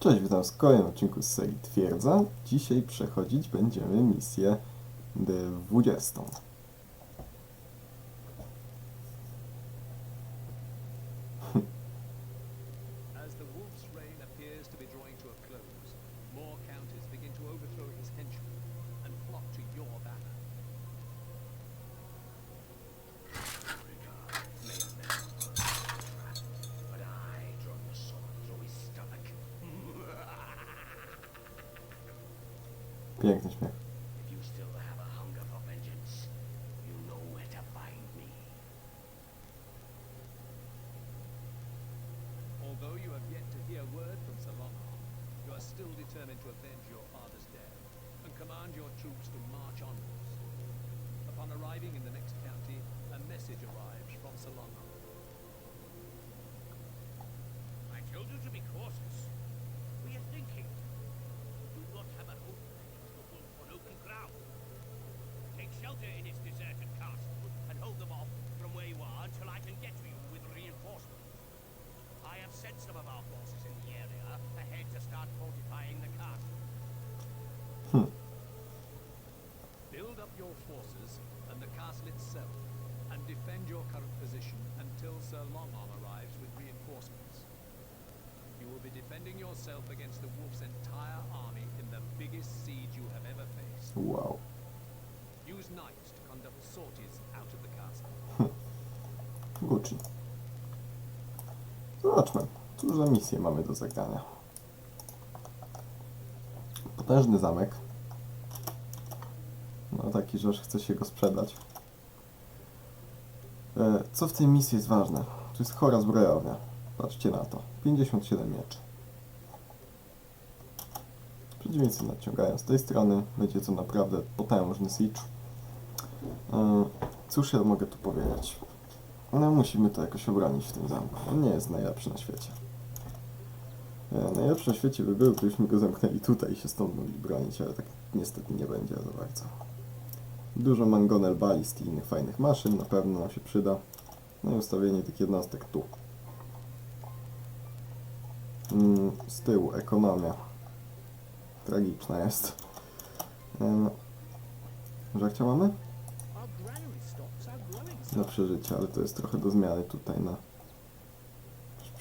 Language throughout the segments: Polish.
Cześć, witam w kolejnym odcinku z serii Twierdza. Dzisiaj przechodzić będziemy misję 20. Determined to avenge your father's death and command your troops to march onwards. Upon arriving in the next county, a message arrives from Salongar. I told you to be cautious. What are thinking? Do not have a wolf on open ground. Take shelter in its deserted castle and hold them off from where you are until I can get to you with reinforcements. I have sent some of our forces and the castle itself, and defend your current position until Sir Longarm arrives with reinforcements. You will be defending yourself against the wolf's entire army in the biggest siege you have ever faced. Wow. Use knights to conduct sorties out of the castle. Gucci. Zobaczmy, cóż za misję mamy do zagrania. Potężny zamek. Taki, że aż chce się go sprzedać. E, co w tej misji jest ważne? To jest chora zbrojownia. Patrzcie na to. 57 mieczy. Przeciwnicy nadciągają z tej strony. Będzie to naprawdę potężny siege. E, cóż ja mogę tu powiedzieć? No musimy to jakoś obronić w tym zamku. On nie jest najlepszy na świecie. E, najlepszy na świecie by był, gdybyśmy go zamknęli tutaj i się stąd mogli bronić, ale tak niestety nie będzie za bardzo. Dużo mangonel balist i innych fajnych maszyn na pewno nam się przyda. No i ustawienie tych jednostek tu. Mm, z tyłu ekonomia. Tragiczna jest. E, żarcia mamy? Na przeżycie, ale to jest trochę do zmiany tutaj na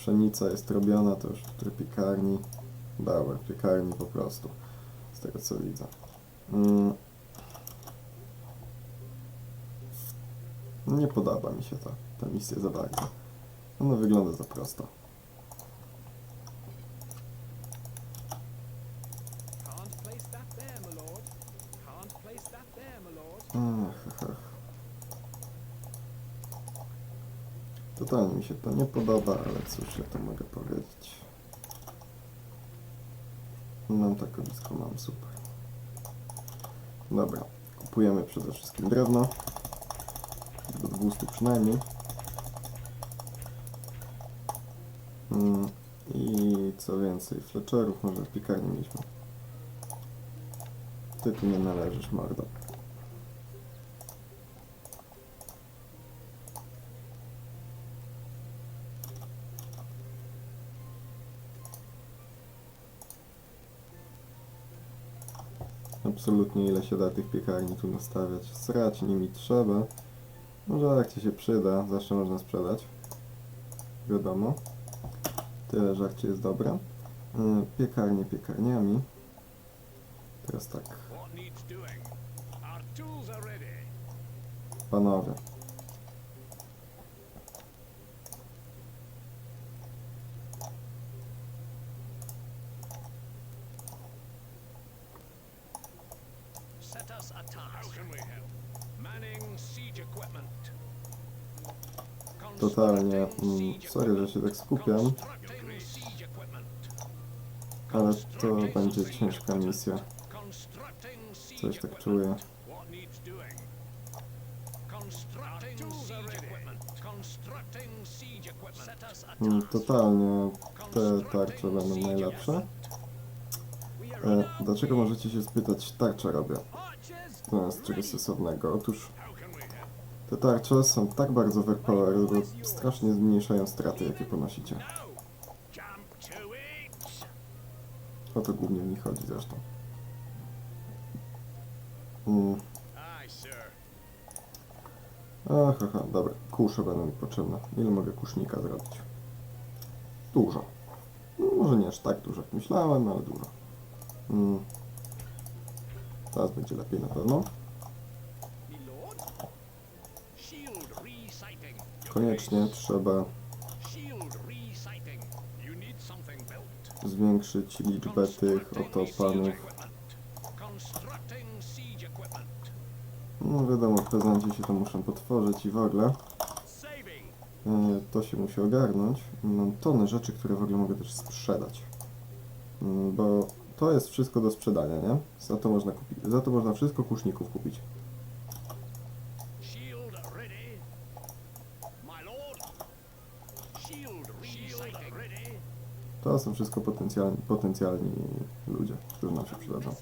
pszenica jest robiona, to już w piekarni dobra, piekarni po prostu z tego co widzę nie podoba mi się ta, ta misja za bardzo ona wygląda za prosto. Ach, ach. Totalnie mi się to nie podoba, ale cóż ja to mogę powiedzieć. Mam tak blisko, mam super. Dobra, kupujemy przede wszystkim drewno. Do 200 przynajmniej. Mm, I co więcej, fletcherów może w piekarni mieliśmy. Ty tu nie należysz, mordo. Absolutnie ile się da tych piekarni tu nastawiać. Srać nimi trzeba. Może żarcie się przyda, zawsze można sprzedać. Wiadomo. Tyle żarcie jest dobre. Yy, Piekarnie piekarniami. Teraz tak, panowie. How can we help? Manning siege equipment. Totalnie, mm, sorry, że się tak skupiam, ale to będzie ciężka misja. Coś tak czuję. Mm. Totalnie te tarcze będą najlepsze. E, dlaczego możecie się spytać, tarcze robię? Zamiast czegoś stosownego. Otóż? Te tarcze są tak bardzo overpowered, bo strasznie zmniejszają straty, jakie ponosicie. No! O to głównie nich chodzi zresztą. Mm. Ach, aha, dobra. Kusze będą mi potrzebne. Ile mogę kusznika zrobić? Dużo. No, może nie aż tak dużo jak myślałem, ale dużo. Mm. Teraz będzie lepiej na pewno. Koniecznie trzeba zwiększyć liczbę tych oto panów. No wiadomo, prezenci się to muszą potworzyć i w ogóle. E, To się musi ogarnąć. Mam tony rzeczy, które w ogóle mogę też sprzedać. Mm, Bo to jest wszystko do sprzedania, nie? Za to można kupić. Za to można wszystko kuszników kupić. To są wszystko potencjalni, potencjalni ludzie, którzy nam się przydadzą.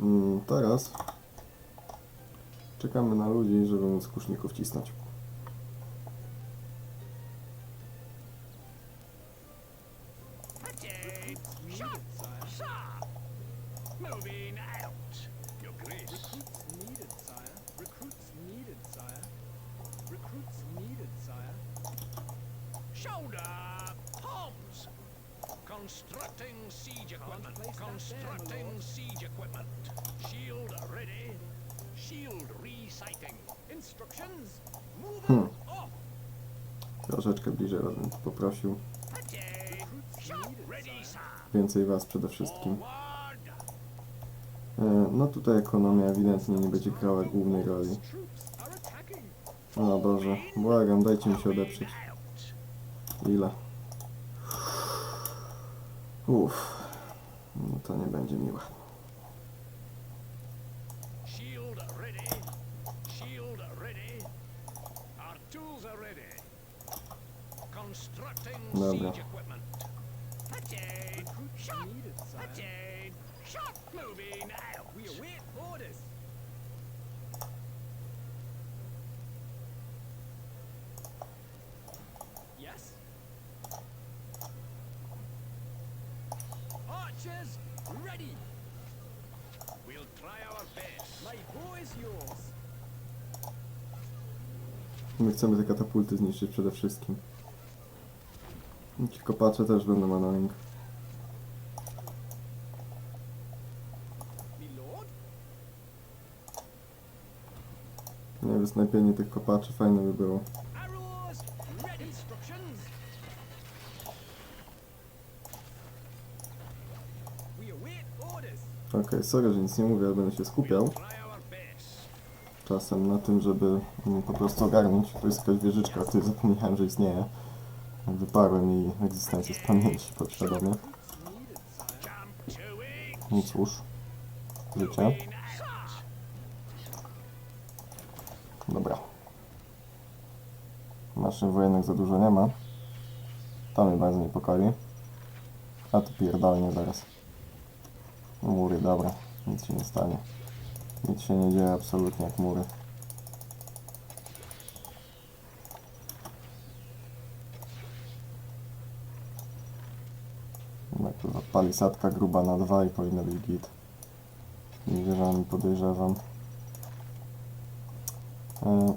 No. Mm, Teraz czekamy na ludzi, żeby móc kuszników cisnąć. Wszystkim. E, No tutaj ekonomia ewidentnie nie będzie grała głównej roli. O Boże, błagam, dajcie mi się odeprzeć. Ile? Uff, no to nie będzie miłe. Shield My chcemy te katapulty zniszczyć przede wszystkim. Ci kopacze też będą annoying. Nie wiem, snajpienie tych kopaczy fajne by było. Okej, sorry, że nic nie mówię, ale będę się skupiał czasem na tym, żeby po prostu ogarnąć. To jest jakaś wieżyczka, o której zapomniałem, że istnieje. Wyparłem jej egzystencję z pamięci podświadomie. No cóż, życie. Dobra. Maszyn wojennych za dużo nie ma. To mnie bardzo niepokoi. A tu pierdolnie zaraz. Mury, dobra. Nic się nie stanie. Nic się nie dzieje absolutnie jak mury. Za palisadka gruba na dwa i powinna być git. Nie wierzę, podejrzewam. E.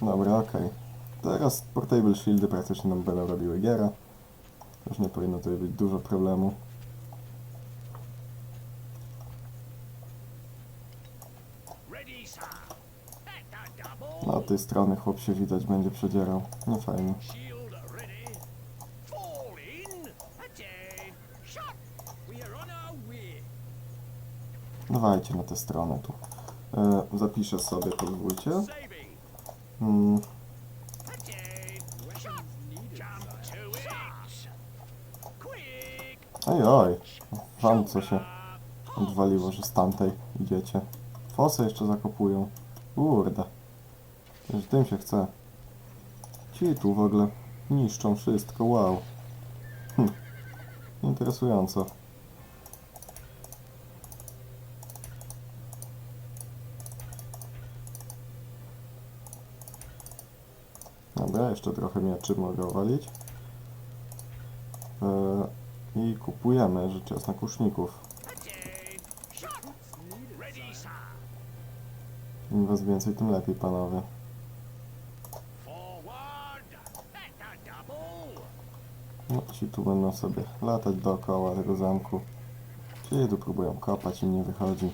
Dobra, okej. Teraz Portable Shieldy praktycznie nam będą robiły giera. Już nie powinno tutaj być dużo problemu. No, od tej strony chłop się widać będzie przedzierał. Nie fajnie. Dawajcie na tę stronę tu. E, zapiszę sobie, pozwólcie. Mm, Quick. oj, oj. Wam co się odwaliło, że z tamtej idziecie. Fosy jeszcze zakopują. Kurde. Już tym się chce. Ci tu w ogóle. Niszczą wszystko, wow. Hm. Interesująco. Dobra, jeszcze trochę mieczy mogę walić. Eee, I kupujemy rzecz jasna kuszników. Attain. Shot. Ready, sir. Im was więcej, tym lepiej, panowie. No, ci tu będą sobie latać dookoła tego zamku. Ci tu próbują kopać, im nie wychodzi.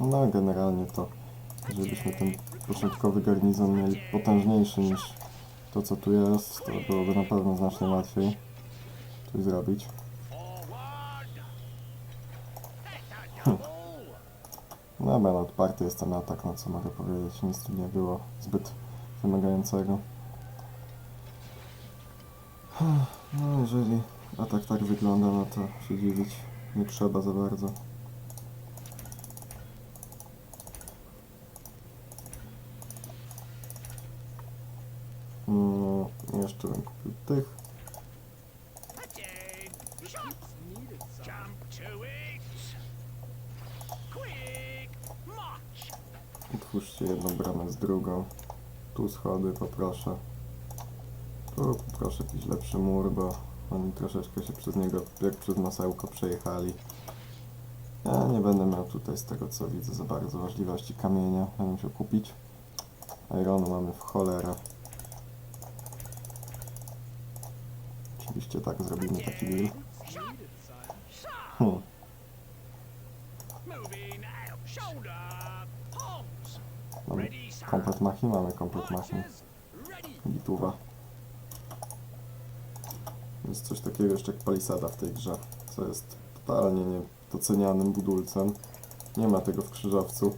No, generalnie to, żebyśmy ten początkowy garnizon mieli potężniejszy niż to, co tu jest, to byłoby na pewno znacznie łatwiej coś zrobić. Let the double. No, odparty jestem na atak, no co mogę powiedzieć, nic tu nie było zbyt wymagającego. No, jeżeli atak tak wygląda, no to się dziwić nie trzeba za bardzo. Mm, jeszcze bym kupił tych. Otwórzcie jedną bramę z drugą. Tu schody poproszę. Tu poproszę jakiś lepszy mur, bo oni troszeczkę się przez niego, jak przez masełko przejechali. Ja nie będę miał tutaj z tego co widzę za bardzo możliwości kamienia. Będę musiał kupić. Ironu mamy w cholerę. Oczywiście tak zrobimy taki deal. Hmm. Mamy komplet machi, mamy komplet machi. Gituwa. Jest coś takiego jeszcze jak palisada w tej grze, co jest totalnie niedocenianym budulcem. Nie ma tego w krzyżowcu.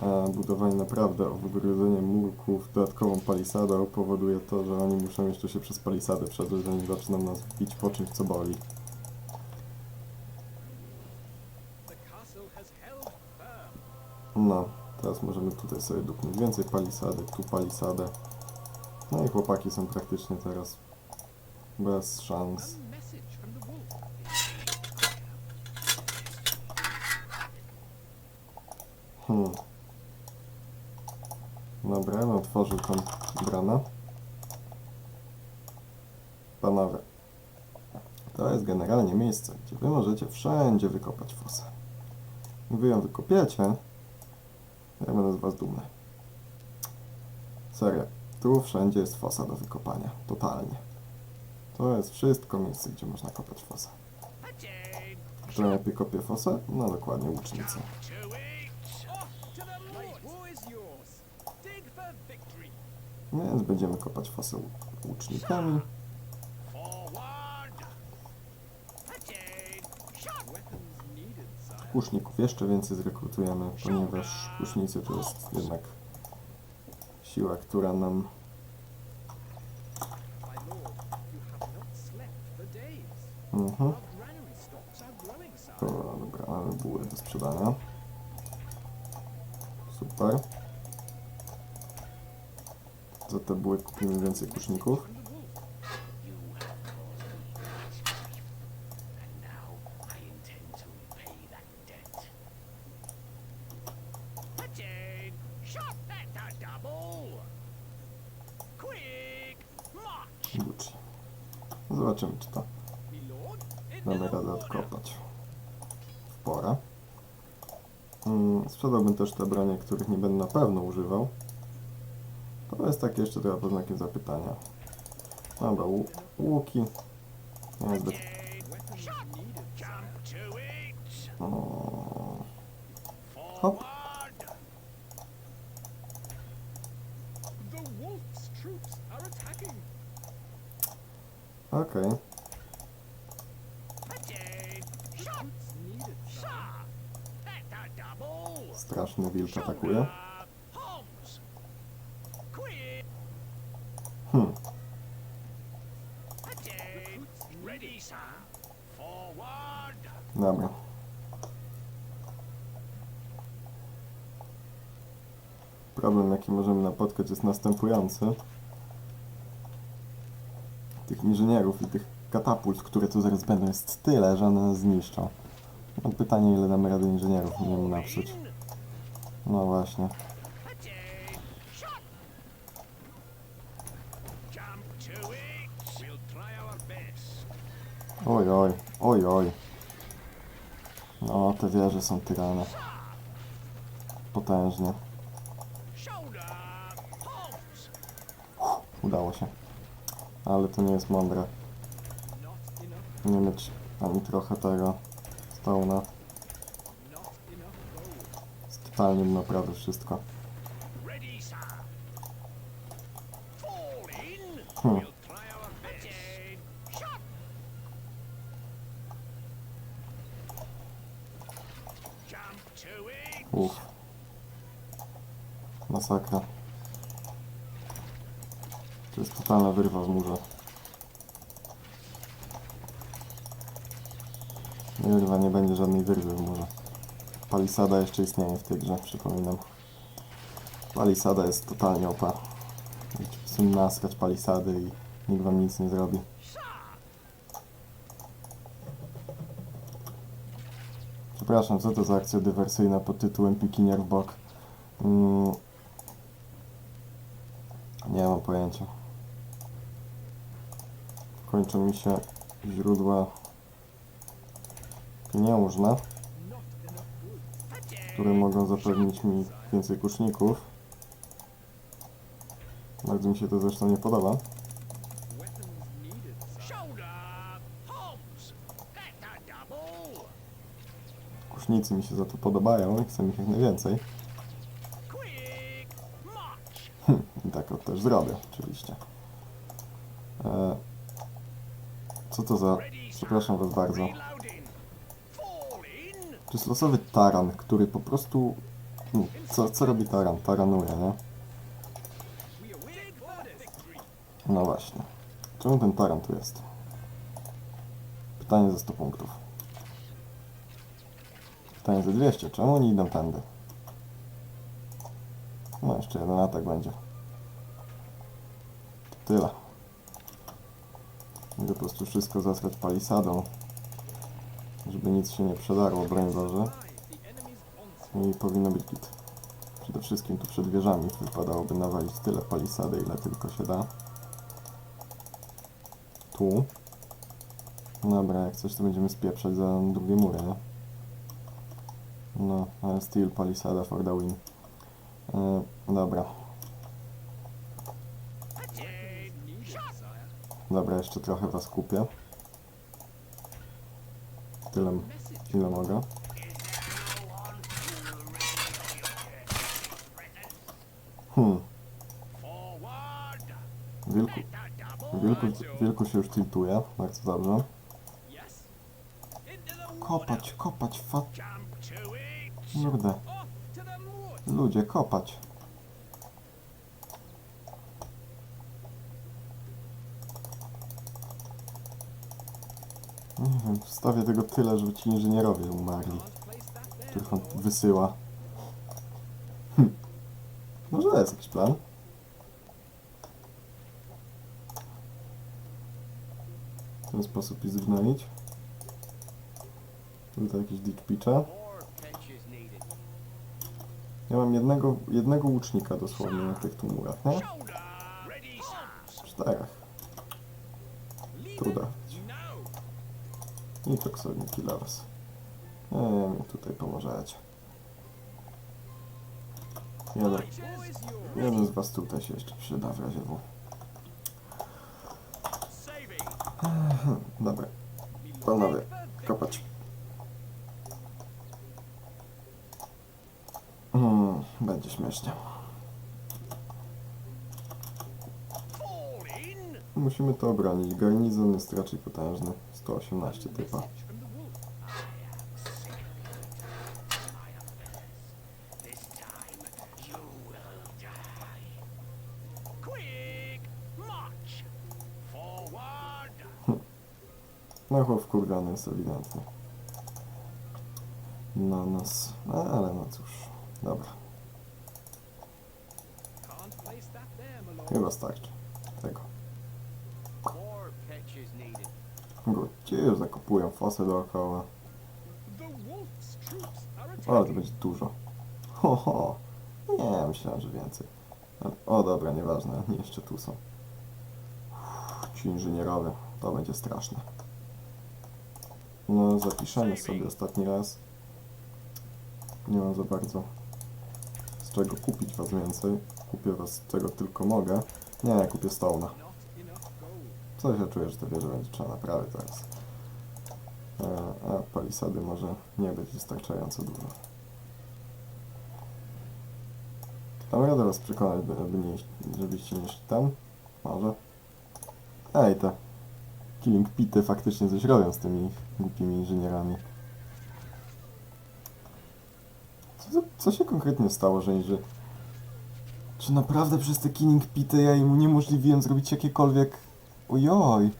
A budowanie naprawdę wygrodzenie murków dodatkową palisadą powoduje to, że oni muszą jeszcze się przez palisadę przedrzeć, zanim zaczną nas bić po czymś, co boli. No, teraz możemy tutaj sobie dupnąć więcej palisady, tu palisadę. No i chłopaki są praktycznie teraz bez szans. Hmm. Dobra, bym otworzył bramę. Panowie, to jest generalnie miejsce, gdzie wy możecie wszędzie wykopać fosę. Wy ją wykopiecie, ja będę z was dumny. Serio, tu wszędzie jest fosa do wykopania, totalnie. To jest wszystko miejsce, gdzie można kopać fosę. Kto najlepiej kopie fosę? No dokładnie łucznicy. Więc będziemy kopać fosę łu- łucznikami. Kuszników jeszcze więcej zrekrutujemy, ponieważ kusznicy to jest jednak siła, która nam. Mhm. To, dobra, mamy do sprzedania. Super. Za te buły kupimy więcej kuszników. Gucci. Zobaczymy, czy to damy radę odkopać w porę. Mm, sprzedałbym też te bronie, których nie będę na pewno używał. To jest takie jeszcze trochę pod znakiem zapytania. Dobra, łu- łuki. Niezbyt. Dobra. Problem, jaki możemy napotkać, jest następujący. Tych inżynierów i tych katapult, które tu zaraz będą, jest tyle, że one nas zniszczą. No, pytanie, ile damy rady inżynierów, nie wiem, naprzód. No właśnie. Oj, oj, oj, oj. No, te wieże są tyrane. Potężnie. Halt. Udało się. Ale to nie jest mądre. Nie mieć ani trochę tego gold. Jest totalnie naprawdę wszystko. Ready, sir. Fall in. Hmm. We'll try our best. Attain. Shot. Jump to it. Uff. Masakra. To jest totalna wyrwa w murze. Nie wyrwa, nie będzie żadnej wyrwy w murze. Palisada jeszcze istnieje w tej grze, przypominam. Palisada jest totalnie opa. Możecie po naskać palisady i nikt wam nic nie zrobi. Przepraszam, co to za akcja dywersyjna pod tytułem Pikinier w bok? Mm. Nie mam pojęcia. Kończą mi się źródła pieniężne. Które mogą zapewnić mi więcej kuszników. Bardzo mi się to zresztą nie podoba. Kusznicy mi się za to podobają i chcę ich jak najwięcej. March. I tak to też zrobię, oczywiście. E, co to za... Przepraszam was bardzo. To jest losowy taran, który po prostu... Hmm, Co, co robi taran? Taranuje, nie? No właśnie. Czemu ten taran tu jest? Pytanie za 100 punktów. Pytanie za 200. Czemu oni idą tędy? No jeszcze jeden atak będzie. To tyle. Mogę po prostu wszystko zasrać palisadą. Żeby nic się nie przedarło, broń onslaught. I powinno być git. Przede wszystkim tu przed wieżami wypadałoby nawalić tyle palisady, ile tylko się da. Tu. Dobra, jak coś to będziemy spieprzać za drugie mury, nie? No, steel palisada for the win. E, dobra, dobra, jeszcze trochę was kupię. Tyle, ile mogę. Hmm, wilku, wilku, wilku się już tiltuje, bardzo dobrze. Kopać, kopać, fa... Jump to it. Kurde. Ludzie, kopać. Nie wiem, wstawię tego tyle, żeby ci inżynierowie umarli, których on wysyła. Hm. Może jest jakiś plan? W ten sposób ich zgnoić. Tutaj jakieś dick pitche. More trenches needed. Ja mam jednego, jednego łucznika dosłownie na tych tu nie? Sir. Czterech. Leave I toksownik Lovers. Nie mi tutaj pomożecie. Jeden, jeden z was tutaj się jeszcze przyda w razie W. Saving. Dobra, panowie, kopać. Hmm, będzie śmiesznie. Musimy to obronić. Garnizon jest raczej potężny. 118 typa. Message from the wolf. This time you will die. Quick. March. Forward. No chłop wkurwiony jest ewidentnie. Na nas. No, ale no cóż. Dobra. Chyba starczy. Ci już zakopują fosę dookoła. Ale to będzie dużo. Ho, ho. Nie, myślałem, że więcej. O, dobra, nieważne, oni jeszcze tu są. Uff, Ci inżynierowie, to będzie straszne. No, zapiszemy sobie ostatni raz. Nie mam za bardzo z czego kupić was więcej. Kupię was czego tylko mogę. Nie, kupię Stone'a. Coś ja czuję, że te wieże będzie trzeba naprawić teraz. E, a palisady może nie być wystarczająco dużo. Dam radę was przekonać, by, by nie, żebyście nie szli tam? Może? Ej, te Killing Pity faktycznie coś robią z tymi głupimi inżynierami. Co, co się konkretnie stało, że że... Czy naprawdę przez te Killing Pity ja im uniemożliwiłem zrobić jakiekolwiek... Ojoj!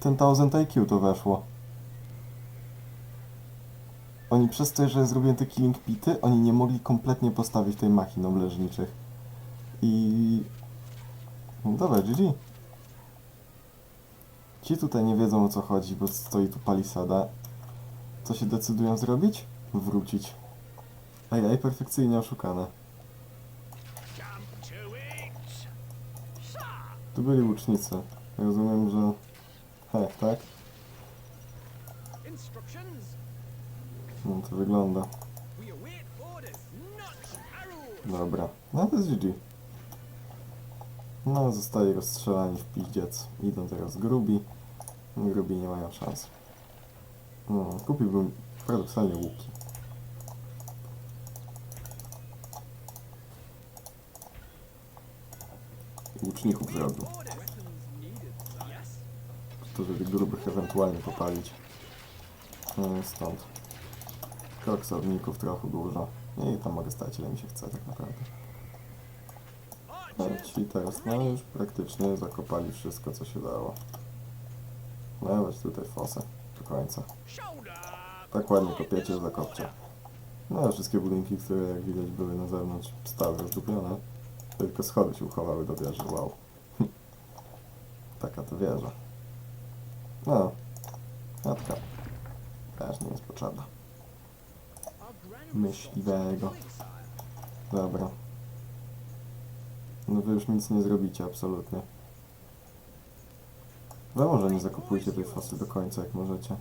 Ten 1000 IQ to weszło. Oni przez to, że zrobiłem te killing pity, oni nie mogli kompletnie postawić tej machin obleżniczych. I... No dobra, GG. Ci tutaj nie wiedzą o co chodzi, bo stoi tu palisada. Co się decydują zrobić? Wrócić. Ej, perfekcyjnie oszukane. Jump to it! Sir! Tu byli łucznicy. Rozumiem, że... He, tak? No to wygląda. Dobra, no to jest GG. No, zostali rozstrzelani w piździec. Idą teraz grubi. Grubi nie mają szans. No, kupiłbym paradoksalnie łuki. Łuczników zrobił. Żeby grubych ewentualnie popalić. No, stąd. Koksowników trochę dużo. I tam mogę stać ile mi się chce tak naprawdę. No, ci teraz no już praktycznie zakopali wszystko co się dało. Nawet tutaj fosę do końca. Tak ładnie kopiecie, zakopcie. No a wszystkie budynki, które jak widać były na zewnątrz stały rozdupione. Tylko schody się uchowały do wieży, wow. Taka to wieża. No, matka. Też nie jest potrzebna. Myśliwego. Dobra. No wy już nic nie zrobicie, absolutnie. Wy może nie zakupujcie tej fosy do końca, jak możecie.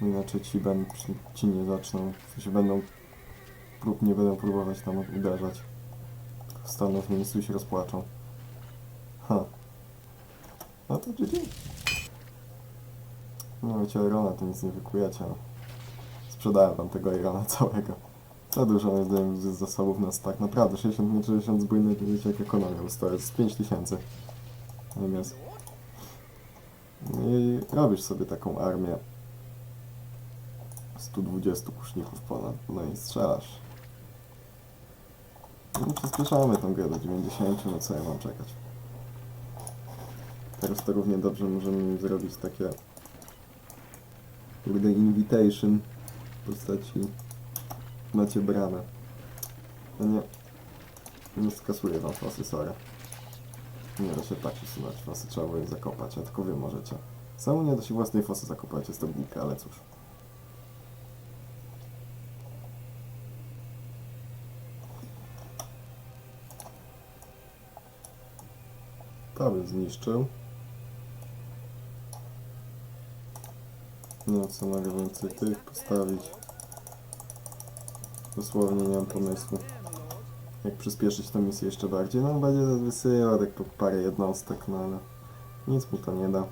Inaczej ci, ben, ci nie zaczną, się będą prób, nie będą próbować tam uderzać. Staną w miejscu i się rozpłaczą. Ha. No to GG. No wiecie, Irona to nic nie wykujecie. No. Sprzedałem wam tego Irona całego. Za dużo moim zdaniem z zasobów nas tak naprawdę 60 na 60 zbójnych wiecie jak ekonomia to jest 5000 natomiast i robisz sobie taką armię 120 kuszników ponad no i strzelasz no przyspieszamy tą grę do 90 no co ja mam czekać teraz to równie dobrze możemy zrobić takie kurde invitation w postaci macie bramę. No nie. Nie skasuję wam fosy, sorry. Nie da się tak usunąć fosy, trzeba było je zakopać, a tylko wy możecie. Samo nie da się własnej fosy zakopać, jest to głupie, ale cóż. Bym zniszczył. Nie wiem co mogę więcej tych postawić. Dosłownie nie mam pomysłu. Jak przyspieszyć tę misję jeszcze bardziej? No będzie wysyłał tak po parę jednostek, no ale nic mu to nie da.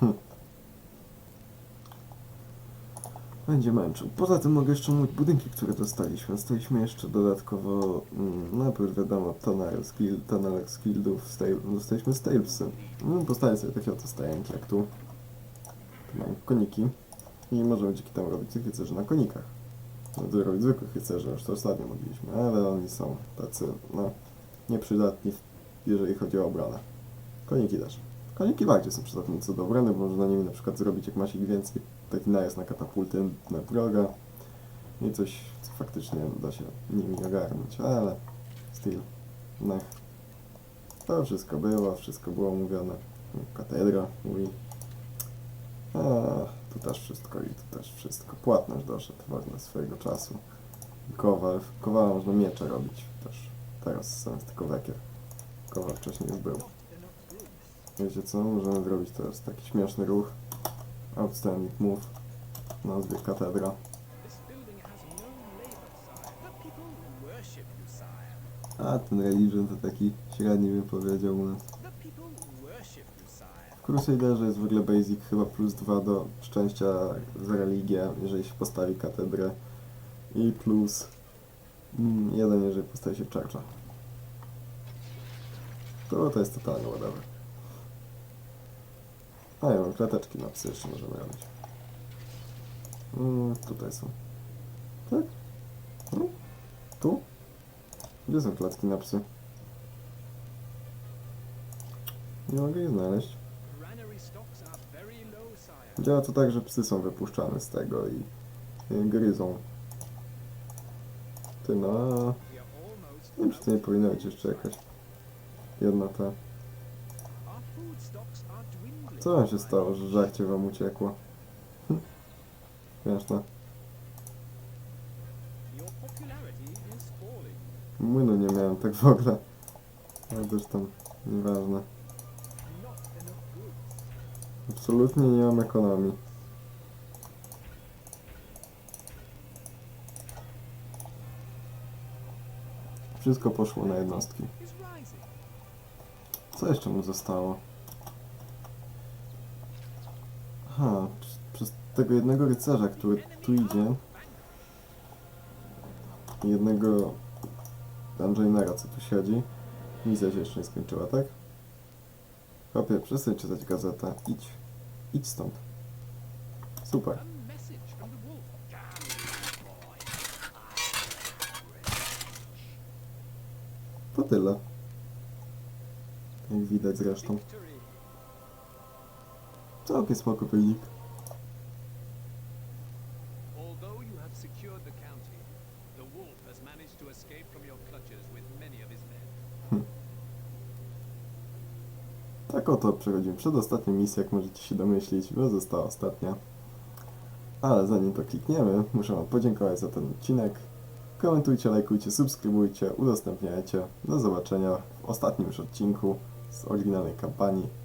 Hm. Będzie męczył. Poza tym mogę jeszcze mówić budynki, które dostaliśmy. Dostaliśmy jeszcze dodatkowo, mm, najpierw wiadomo, Tonal Skill, Tonal Skillów, stable, dostaliśmy Stalesy. No, postawię sobie takie oto stajenki jak tu. Tu mają koniki. I możemy dzięki temu robić tych rycerzy na konikach. Możemy robić zwykłych rycerzy, już to ostatnio mogliśmy, ale oni są tacy, no, nieprzydatni, jeżeli chodzi o obronę. Koniki też. Koniki bardziej są przydatne co do obrony, bo można nimi na przykład zrobić, jak masz ich więcej, taki najazd na katapulty na wroga. i coś, co faktycznie da się nimi ogarnąć, ale still, nech. To wszystko było, wszystko było mówione. Katedra mówi. A, tu też wszystko i tu też wszystko. Płatność doszedł ważne swojego czasu. Kowal, kowala można miecze robić też. Teraz zamiast tylko wekier. Kowal wcześniej już był. Wiecie co? Możemy zrobić teraz taki śmieszny ruch. Outstanding move. Nazwie katedra. No. A ten religion to taki średni bym powiedział u nas. W Crusaderze jest w ogóle basic chyba plus 2 do szczęścia za religię, jeżeli się postawi katedrę. I plus 1, jeżeli postawi się churcha. To, to jest totalnie whatever. A ja mam klateczki na psy jeszcze możemy robić. Mm, tutaj są. Tak? No. Tu? Gdzie są klatki na psy? Nie mogę ich znaleźć. Działa to tak, że psy są wypuszczane z tego i, i gryzą. Ty no, are almost nie wiem, czy to nie powinna być jeszcze jakaś jedna ta. Co wam się stało, że żarcie wam uciekło? Hm. Popularity is falling. Młynu nie miałem tak w ogóle. Ale tam nieważne. Absolutnie nie mam ekonomii. Wszystko poszło na jednostki. Co jeszcze mu zostało? Aha, przez- tego jednego rycerza, który tu idzie jednego Dungeonera, co tu siedzi, misja się jeszcze nie skończyła, tak? Chłopie, przestań czytać gazetę. Idź. Idź stąd. Super. To tyle. Jak widać zresztą. Całkiem spoko wynik. Although you have secured the county, the wolf has managed to escape from your clutches with many of his men. Tak oto przechodzimy przedostatnią misję, jak możecie się domyślić, bo została ostatnia. Ale zanim to klikniemy, muszę Wam podziękować za ten odcinek. Komentujcie, lajkujcie, subskrybujcie, udostępniajcie. Do zobaczenia w ostatnim już odcinku z oryginalnej kampanii.